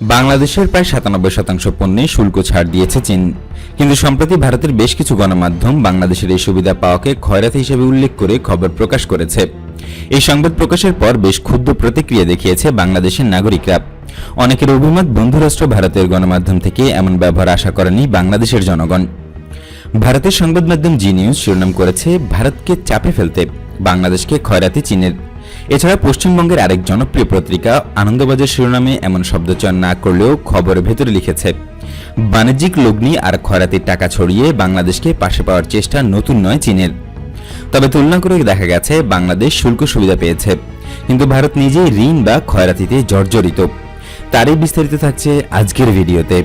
বাংলাদেশের প্রায় সাতানব্বই শতাংশ পণ্যে শুল্ক ছাড় দিয়েছে চীন। কিন্তু সম্প্রতি ভারতের বেশ কিছু গণমাধ্যম বাংলাদেশের এই সুবিধা পাওয়াকে খয়রাতি হিসেবে উল্লেখ করে খবর প্রকাশ করেছে। এই সংবাদ প্রকাশের পর বেশ ক্ষুদ্র প্রতিক্রিয়া দেখিয়েছে বাংলাদেশের নাগরিকরা। অনেকের অভিমত, বন্ধুরাষ্ট্র ভারতের গণমাধ্যম থেকে এমন ব্যবহার আশা করেনি বাংলাদেশের জনগণ। ভারতের সংবাদ মাধ্যম জি নিউজ শিরোনাম করেছে, ভারতকে চাপে ফেলতে বাংলাদেশকে খয়রাতি চীনের এছাড়া পশ্চিমবঙ্গের আরেক জনপ্রিয় পত্রিকা আনন্দবাজার শিরোনামে এমন শব্দচয়ন না করলেও খবরের ভেতরে লিখেছে, বাণিজ্যিক লগ্নি আর খয়রাতির টাকা ছড়িয়ে বাংলাদেশকে পাশে পাওয়ার চেষ্টা নতুন নয় চীনের। তবে তুলনা করে দেখা গেছে, বাংলাদেশ শুল্ক সুবিধা পেয়েছে, কিন্তু ভারত নিজেই ঋণ বা খয়রাতিতে জর্জরিত। তারই বিস্তারিত থাকছে আজকের ভিডিওতে।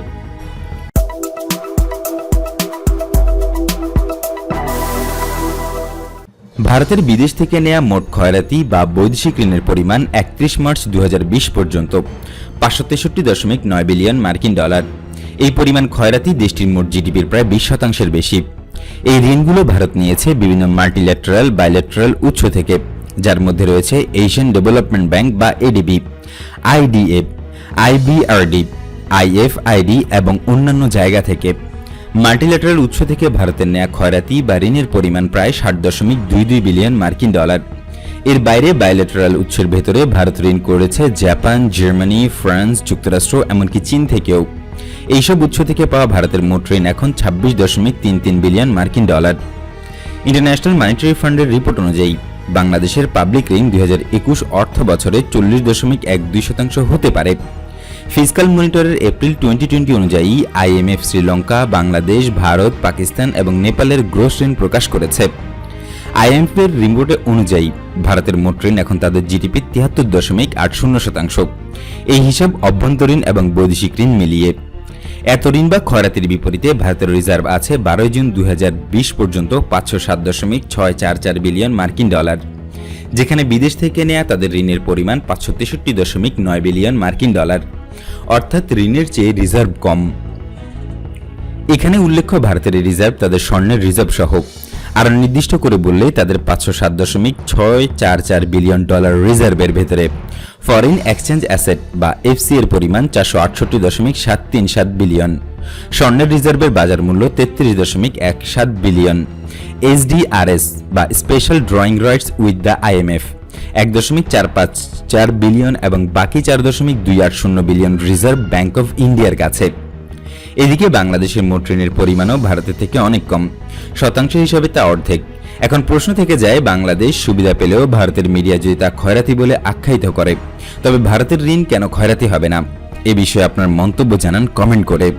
ভারতের বিদেশ থেকে নেয়া মোট খয়রাতি বা বৈদেশিক ঋণের পরিমাণ একত্রিশ মার্চ দু হাজার বিশ পর্যন্ত, পাঁচশো তেষট্টি দশমিক নয় বিলিয়ন মার্কিন ডলার। এই পরিমাণ খয়রাতি দেশটির মোট জিডিপির প্রায় বিশ শতাংশের বেশি। এই ঋণগুলো ভারত নিয়েছে বিভিন্ন মাল্টিল্যাটারাল বাইল্যাটারাল উৎস থেকে, যার মধ্যে রয়েছে এশিয়ান ডেভেলপমেন্ট ব্যাংক বা এডিবি আইডিএফ আইবিআরডি আইএফআইডি এবং অন্যান্য জায়গা থেকে। মাল্টিল্যাটারাল উৎস থেকে ভারতের নেয়া খয়রাতি বা ঋণের পরিমাণ প্রায় ষাট দশমিক দুই দুই বিলিয়ন মার্কিন ডলার। এর বাইরে বায়োলেটারাল উৎসের ভেতরে ভারত ঋণ করেছে জাপান, জার্মানি, ফ্রান্স, যুক্তরাষ্ট্র, এমনকি চীন থেকেও। এইসব উৎস থেকে পাওয়া ভারতের মোট ঋণ এখন ছাব্বিশ দশমিক তিন তিন বিলিয়ন মার্কিন ডলার। ইন্টারন্যাশনাল মনিটারি ফান্ডের রিপোর্ট অনুযায়ী, বাংলাদেশের পাবলিক ঋণ দুই হাজার একুশ অর্থ বছরে চল্লিশ দশমিক এক দুই শতাংশ হতে পারে। ফিজিক্যাল মনিটরের এপ্রিল টোয়েন্টি টোয়েন্টি অনুযায়ী আইএমএফ শ্রীলঙ্কা, বাংলাদেশ, ভারত, পাকিস্তান এবং নেপালের গ্রোস ঋণ প্রকাশ করেছে। আইএমএফ এর রিপোর্টে অনুযায়ী ভারতের মোট ঋণ এখন তাদের জিডিপি তিয়াত্তর দশমিক আট শূন্য শতাংশ। এই হিসাব অভ্যন্তরীণ এবং বৈদেশিক ঋণ মিলিয়ে। এত ঋণ বা খয়রাতির বিপরীতে ভারতের রিজার্ভ আছে বারোই জুন দু হাজার বিশ পর্যন্ত পাঁচশো সাত দশমিক ছয় চার চার বিলিয়ন মার্কিন ডলার, যেখানে বিদেশ থেকে নেয়া তাদের ঋণের পরিমাণ পাঁচশো তেষট্টি দশমিক নয় বিলিয়ন মার্কিন ডলার। অর্থাৎ ঋণের চেয়ে রিজার্ভ কম। এখানে উল্লেখ্য ভারতের রিজার্ভ তাদের স্বর্ণের রিজার্ভ সহ। আর নির্দিষ্ট করে বললে তাদের পাঁচশো সাত দশমিক ছয় চার চার বিলিয়ন ডলার রিজার্ভের ভেতরে। ফরেন এক্সচেঞ্জ অ্যাসেট বা এফসি এর পরিমাণ চারশো আটষট্টি দশমিক সাত তিন সাত বিলিয়ন স্বর্ণের রিজার্ভের বাজার মূল্য তেত্রিশ দশমিক এক সাত বিলিয়ন এইচডিআরএস বা special drawing rights with the IMF এক দশমিক চার পাঁচ চার বিলিয়ন এবং বাকি চার দশমিক দুই আট শূন্য বিলিয়ন রিজার্ভ ব্যাংক অফ ইন্ডিয়ার কাছে। এদিকে বাংলাদেশের মোট ঋণের পরিমাণও ভারতের থেকে অনেক কম, শতাংশ হিসাবে তা অর্ধেক। এখন প্রশ্ন থেকে যায়, বাংলাদেশ সুবিধা পেলেও ভারতের মিডিয়া যদি তা খয়রাতি বলে আখ্যায়িত করে, তবে ভারতের ঋণ কেন খয়রাতি হবে না? এ বিষয়ে আপনার মন্তব্য জানান কমেন্ট করে।